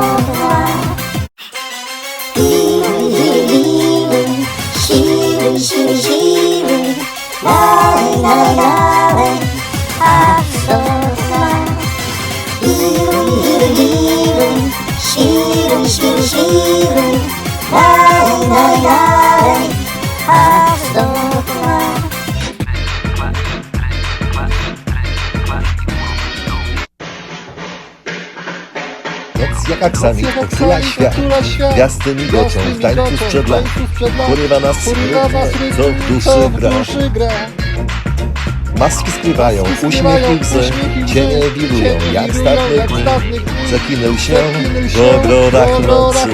слова. Гіли, гіли, гіли, гіли, гіли, лали, лали, лали, а слова. Гіли, гіли, гіли, гіли, гіли, гіли, лали, лали, лали, Noc jak aksamit, otula świat. Gwiazdy migocą, w tańcu sprzed lat. Porywa nas smutne, co w duszy gra. Maski skrywają, uśmiech i łzy. Cienie wirują, jak dawnych dni. Zakinął się w ogrodach nocy.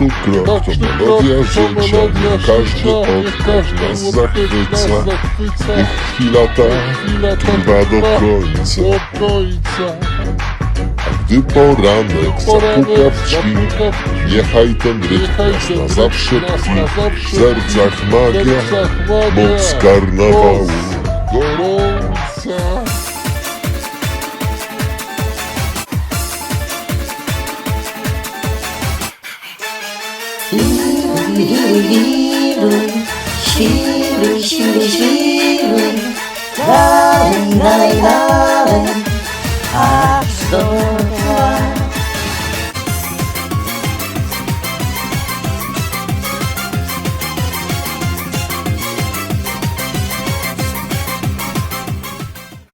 Melodia życia, niech każdy oddech nas zachwyca. Niech chwila ta trwa do końca. Gdy poranek zapuka w drzwi, niechaj ten rytm na zawsze tkwi. W sercach magia, moc karnawału. Wiruj, świruj, świruj, świruj, dalej, dalej,